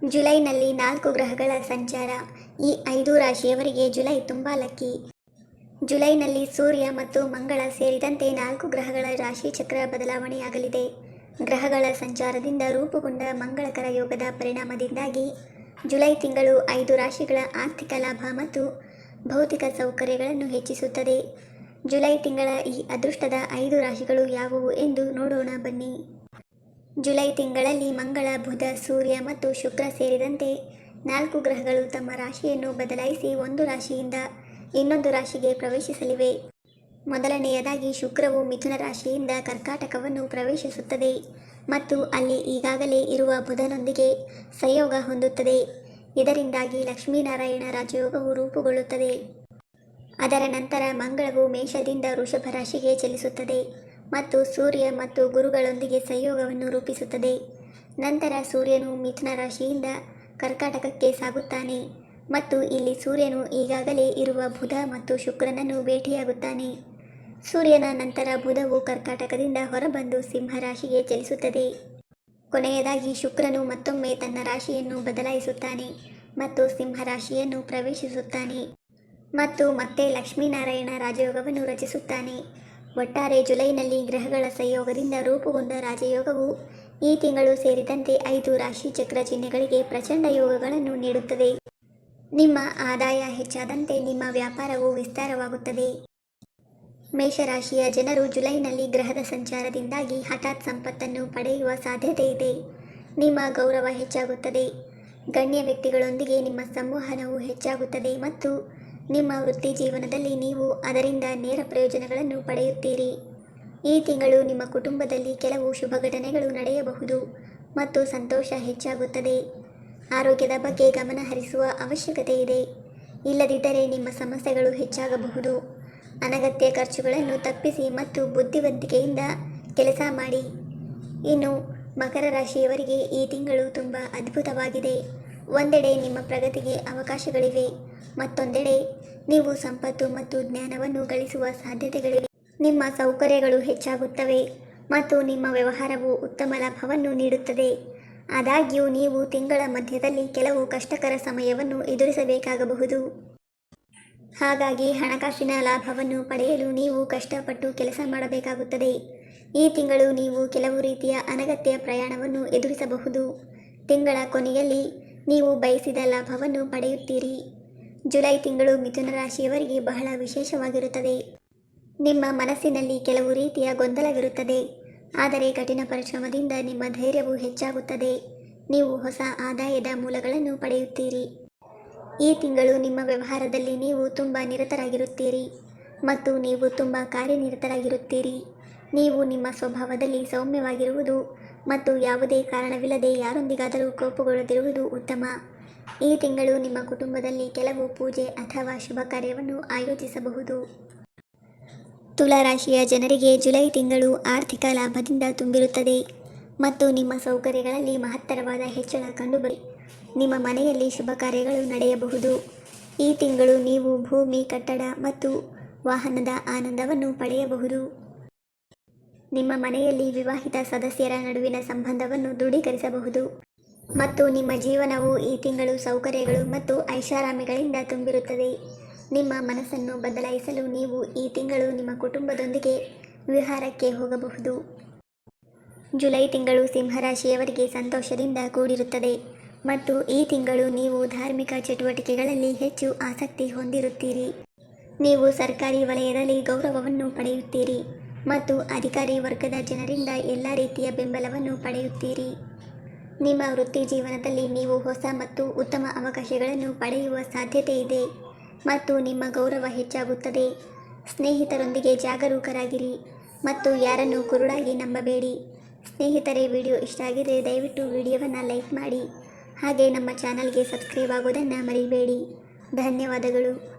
ಜುಲೈನಲ್ಲಿ ನಾಲ್ಕು ಗ್ರಹಗಳ ಸಂಚಾರ. ಈ ಐದು ರಾಶಿಯವರಿಗೆ ಜುಲೈ ತುಂಬ ಲಕ್ಕಿ. ಜುಲೈನಲ್ಲಿ ಸೂರ್ಯ ಮತ್ತು ಮಂಗಳ ಸೇರಿದಂತೆ ನಾಲ್ಕು ಗ್ರಹಗಳ ರಾಶಿ ಚಕ್ರ ಬದಲಾವಣೆಯಾಗಲಿದೆ. ಗ್ರಹಗಳ ಸಂಚಾರದಿಂದ ರೂಪುಗೊಂಡ ಮಂಗಳಕರ ಯೋಗದ ಪರಿಣಾಮದಿಂದಾಗಿ ಜುಲೈ ತಿಂಗಳು ಐದು ರಾಶಿಗಳ ಆರ್ಥಿಕ ಲಾಭ ಮತ್ತು ಭೌತಿಕ ಸೌಕರ್ಯಗಳನ್ನು ಹೆಚ್ಚಿಸುತ್ತದೆ. ಜುಲೈ ತಿಂಗಳ ಈ ಅದೃಷ್ಟದ ಐದು ರಾಶಿಗಳು ಯಾವುವು ಎಂದು ನೋಡೋಣ ಬನ್ನಿ. ಜುಲೈ ತಿಂಗಳಲ್ಲಿ ಮಂಗಳ, ಬುಧ, ಸೂರ್ಯ ಮತ್ತು ಶುಕ್ರ ಸೇರಿದಂತೆ ನಾಲ್ಕು ಗ್ರಹಗಳು ತಮ್ಮ ರಾಶಿಯನ್ನು ಬದಲಾಯಿಸಿ ಒಂದು ರಾಶಿಯಿಂದ ಇನ್ನೊಂದು ರಾಶಿಗೆ ಪ್ರವೇಶಿಸಲಿವೆ. ಮೊದಲನೆಯದಾಗಿ ಶುಕ್ರವು ಮಿಥುನ ರಾಶಿಯಿಂದ ಕರ್ಕಾಟಕವನ್ನು ಪ್ರವೇಶಿಸುತ್ತದೆ ಮತ್ತು ಅಲ್ಲಿ ಈಗಾಗಲೇ ಇರುವ ಬುಧನೊಂದಿಗೆ ಸಂಯೋಗ ಹೊಂದುತ್ತದೆ. ಇದರಿಂದಾಗಿ ಲಕ್ಷ್ಮೀನಾರಾಯಣ ರಾಜಯೋಗವು ರೂಪುಗೊಳ್ಳುತ್ತದೆ. ಅದರ ನಂತರ ಮಂಗಳವು ಮೇಷದಿಂದ ವೃಷಭ ರಾಶಿಗೆ ಚಲಿಸುತ್ತದೆ. ಮತ್ತು ಸೂರ್ಯ ಮತ್ತು ಗುರುಗಳೊಂದಿಗೆ ಸಂಯೋಗವನ್ನು ರೂಪಿಸುತ್ತದೆ. ನಂತರ ಸೂರ್ಯನು ಮಿಥುನ ರಾಶಿಯಿಂದ ಕರ್ಕಾಟಕಕ್ಕೆ ಸಾಗುತ್ತಾನೆ ಮತ್ತು ಇಲ್ಲಿ ಸೂರ್ಯನು ಈಗಾಗಲೇ ಇರುವ ಬುಧ ಮತ್ತು ಶುಕ್ರನನ್ನು ಭೇಟಿಯಾಗುತ್ತಾನೆ. ಸೂರ್ಯನ ನಂತರ ಬುಧವು ಕರ್ಕಾಟಕದಿಂದ ಹೊರಬಂದು ಸಿಂಹ ರಾಶಿಗೆ ಚಲಿಸುತ್ತದೆ. ಕೊನೆಯದಾಗಿ ಶುಕ್ರನು ಮತ್ತೊಮ್ಮೆ ತನ್ನ ರಾಶಿಯನ್ನು ಬದಲಾಯಿಸುತ್ತಾನೆ ಮತ್ತು ಸಿಂಹ ರಾಶಿಯನ್ನು ಪ್ರವೇಶಿಸುತ್ತಾನೆ ಮತ್ತು ಮತ್ತೆ ಲಕ್ಷ್ಮೀನಾರಾಯಣ ರಾಜಯೋಗವನ್ನು ರಚಿಸುತ್ತಾನೆ. ಒಟ್ಟಾರೆ ಜುಲೈನಲ್ಲಿ ಗ್ರಹಗಳ ಸಂಯೋಗದಿಂದ ರೂಪುಗೊಂಡ ರಾಜಯೋಗವು ಈ ತಿಂಗಳು ಸೇರಿದಂತೆ ಐದು ರಾಶಿ ಚಕ್ರ ಚಿಹ್ನೆಗಳಿಗೆ ಪ್ರಚಂಡ ಯೋಗಗಳನ್ನು ನೀಡುತ್ತದೆ. ನಿಮ್ಮ ಆದಾಯ ಹೆಚ್ಚಾದಂತೆ ನಿಮ್ಮ ವ್ಯಾಪಾರವು ವಿಸ್ತಾರವಾಗುತ್ತದೆ. ಮೇಷರಾಶಿಯ ಜನರು ಜುಲೈನಲ್ಲಿ ಗ್ರಹದ ಸಂಚಾರದಿಂದಾಗಿ ಹಠಾತ್ ಸಂಪತ್ತನ್ನು ಪಡೆಯುವ ಸಾಧ್ಯತೆ ಇದೆ. ನಿಮ್ಮ ಗೌರವ ಹೆಚ್ಚಾಗುತ್ತದೆ. ಗಣ್ಯ ವ್ಯಕ್ತಿಗಳೊಂದಿಗೆ ನಿಮ್ಮ ಸಂವಹನವು ಹೆಚ್ಚಾಗುತ್ತದೆ ಮತ್ತು ನಿಮ್ಮ ವೃತ್ತಿ ಜೀವನದಲ್ಲಿ ನೀವು ಅದರಿಂದ ನೇರ ಪ್ರಯೋಜನಗಳನ್ನು ಪಡೆಯುತ್ತೀರಿ. ಈ ತಿಂಗಳು ನಿಮ್ಮ ಕುಟುಂಬದಲ್ಲಿ ಕೆಲವು ಶುಭ ಘಟನೆಗಳು ನಡೆಯಬಹುದು ಮತ್ತು ಸಂತೋಷ ಹೆಚ್ಚಾಗುತ್ತದೆ. ಆರೋಗ್ಯದ ಬಗ್ಗೆ ಗಮನ ಹರಿಸುವ ಅವಶ್ಯಕತೆ ಇದೆ. ಇಲ್ಲದಿದ್ದರೆ ನಿಮ್ಮ ಸಮಸ್ಯೆಗಳು ಹೆಚ್ಚಾಗಬಹುದು. ಅನಗತ್ಯ ಖರ್ಚುಗಳನ್ನು ತಪ್ಪಿಸಿ ಮತ್ತು ಬುದ್ಧಿವಂತಿಕೆಯಿಂದ ಕೆಲಸ ಮಾಡಿ. ಇನ್ನು ಮಕರ ರಾಶಿಯವರಿಗೆ ಈ ತಿಂಗಳು ತುಂಬ ಅದ್ಭುತವಾಗಿದೆ. ಒಂದೆಡೆ ನಿಮ್ಮ ಪ್ರಗತಿಗೆ ಅವಕಾಶಗಳಿವೆ, ಮತ್ತೊಂದೆಡೆ ನೀವು ಸಂಪತ್ತು ಮತ್ತು ಜ್ಞಾನವನ್ನು ಗಳಿಸುವ ಸಾಧ್ಯತೆಗಳಿವೆ. ನಿಮ್ಮ ಸೌಕರ್ಯಗಳು ಹೆಚ್ಚಾಗುತ್ತವೆ ಮತ್ತು ನಿಮ್ಮ ವ್ಯವಹಾರವು ಉತ್ತಮ ಲಾಭವನ್ನು ನೀಡುತ್ತದೆ. ಆದಾಗ್ಯೂ, ನೀವು ತಿಂಗಳ ಮಧ್ಯದಲ್ಲಿ ಕೆಲವು ಕಷ್ಟಕರ ಸಮಯವನ್ನು ಎದುರಿಸಬೇಕಾಗಬಹುದು. ಹಾಗಾಗಿ, ಹಣಕಾಸಿನ ಲಾಭವನ್ನು ಪಡೆಯಲು ನೀವು ಕಷ್ಟಪಟ್ಟು ಕೆಲಸ ಮಾಡಬೇಕಾಗುತ್ತದೆ. ಈ ತಿಂಗಳು ನೀವು ಕೆಲವು ರೀತಿಯ ಅನಗತ್ಯ ಪ್ರಯಾಣವನ್ನು ಎದುರಿಸಬಹುದು. ತಿಂಗಳ ಕೊನೆಯಲ್ಲಿ ನೀವು ಬಯಸಿದ ಲಾಭವನ್ನು ಪಡೆಯುತ್ತೀರಿ. ಜುಲೈ ತಿಂಗಳು ಮಿಥುನ ರಾಶಿಯವರಿಗೆ ಬಹಳ ವಿಶೇಷವಾಗಿರುತ್ತದೆ. ನಿಮ್ಮ ಮನಸ್ಸಿನಲ್ಲಿ ಕೆಲವು ರೀತಿಯ ಗೊಂದಲವಿರುತ್ತದೆ. ಆದರೆ ಕಠಿಣ ಪರಿಶ್ರಮದಿಂದ ನಿಮ್ಮ ಧೈರ್ಯವು ಹೆಚ್ಚಾಗುತ್ತದೆ. ನೀವು ಹೊಸ ಆದಾಯದ ಮೂಲಗಳನ್ನು ಪಡೆಯುತ್ತೀರಿ. ಈ ತಿಂಗಳು ನಿಮ್ಮ ವ್ಯವಹಾರದಲ್ಲಿ ನೀವು ತುಂಬ ನಿರತರಾಗಿರುತ್ತೀರಿ ಮತ್ತು ನೀವು ತುಂಬ ಕಾರ್ಯನಿರತರಾಗಿರುತ್ತೀರಿ. ನೀವು ನಿಮ್ಮ ಸ್ವಭಾವದಲ್ಲಿ ಸೌಮ್ಯವಾಗಿರುವುದು ಮತ್ತು ಯಾವುದೇ ಕಾರಣವಿಲ್ಲದೆ ಯಾರೊಂದಿಗಾದರೂ ಕೋಪಗೊಳ್ಳದಿರುವುದು ಉತ್ತಮ. ಈ ತಿಂಗಳು ನಿಮ್ಮ ಕುಟುಂಬದಲ್ಲಿ ಕೆಲವು ಪೂಜೆ ಅಥವಾ ಶುಭ ಕಾರ್ಯವನ್ನು ಆಯೋಜಿಸಬಹುದು. ತುಲಾರಾಶಿಯ ಜನರಿಗೆ ಜುಲೈ ತಿಂಗಳು ಆರ್ಥಿಕ ಲಾಭದಿಂದ ತುಂಬಿರುತ್ತದೆ ಮತ್ತು ನಿಮ್ಮ ಸೌಕರ್ಯಗಳಲ್ಲಿ ಮಹತ್ತರವಾದ ಹೆಚ್ಚಳ ಕಂಡುಬರಿ. ನಿಮ್ಮ ಮನೆಯಲ್ಲಿ ಶುಭ ಕಾರ್ಯಗಳು ನಡೆಯಬಹುದು. ಈ ತಿಂಗಳು ನೀವು ಭೂಮಿ, ಕಟ್ಟಡ ಮತ್ತು ವಾಹನದ ಆನಂದವನ್ನು ಪಡೆಯಬಹುದು. ನಿಮ್ಮ ಮನೆಯಲ್ಲಿ ವಿವಾಹಿತ ಸದಸ್ಯರ ನಡುವಿನ ಸಂಬಂಧವನ್ನು ದೃಢೀಕರಿಸಬಹುದು. ಮತ್ತು ನಿಮ್ಮ ಜೀವನವು ಈ ತಿಂಗಳು ಸೌಕರ್ಯಗಳು ಮತ್ತು ಐಷಾರಾಮಿಗಳಿಂದ ತುಂಬಿರುತ್ತದೆ. ನಿಮ್ಮ ಮನಸ್ಸನ್ನು ಬದಲಾಯಿಸಲು ನೀವು ಈ ತಿಂಗಳು ನಿಮ್ಮ ಕುಟುಂಬದೊಂದಿಗೆ ವಿಹಾರಕ್ಕೆ ಹೋಗಬಹುದು. ಜುಲೈ ತಿಂಗಳು ಸಿಂಹರಾಶಿಯವರಿಗೆ ಸಂತೋಷದಿಂದ ಕೂಡಿರುತ್ತದೆ. ಮತ್ತು ಈ ತಿಂಗಳು ನೀವು ಧಾರ್ಮಿಕ ಚಟುವಟಿಕೆಗಳಲ್ಲಿ ಹೆಚ್ಚು ಆಸಕ್ತಿ ಹೊಂದಿರುತ್ತೀರಿ. ನೀವು ಸರ್ಕಾರಿ ವಲಯದಲ್ಲಿ ಗೌರವವನ್ನು ಪಡೆಯುತ್ತೀರಿ. ಮತ್ತು ಅಧಿಕಾರಿ ವರ್ಗದ ಜನರಿಂದ ಎಲ್ಲ ರೀತಿಯ ಬೆಂಬಲವನ್ನು ಪಡೆಯುತ್ತೀರಿ. ನಿಮ್ಮ ವೃತ್ತಿ ಜೀವನದಲ್ಲಿ ನೀವು ಹೊಸ ಮತ್ತು ಉತ್ತಮ ಅವಕಾಶಗಳನ್ನು ಪಡೆಯುವ ಸಾಧ್ಯತೆ ಇದೆ ಮತ್ತು ನಿಮ್ಮ ಗೌರವ ಹೆಚ್ಚಾಗುತ್ತದೆ. ಸ್ನೇಹಿತರೊಂದಿಗೆ ಜಾಗರೂಕರಾಗಿರಿ ಮತ್ತು ಯಾರನ್ನು ಕುರುಡಾಗಿ ನಂಬಬೇಡಿ. ಸ್ನೇಹಿತರೆ, ವಿಡಿಯೋ ಇಷ್ಟ ಆಗಿದ್ದರೆ ದಯವಿಟ್ಟು ವಿಡಿಯೋವನ್ನು ಲೈಕ್ ಮಾಡಿ. ಹಾಗೆ ನಮ್ಮ ಚಾನಲ್ಗೆ ಸಬ್ಸ್ಕ್ರೈಬ್ ಆಗೋದನ್ನು ಮರಿಬೇಡಿ. ಧನ್ಯವಾದಗಳು.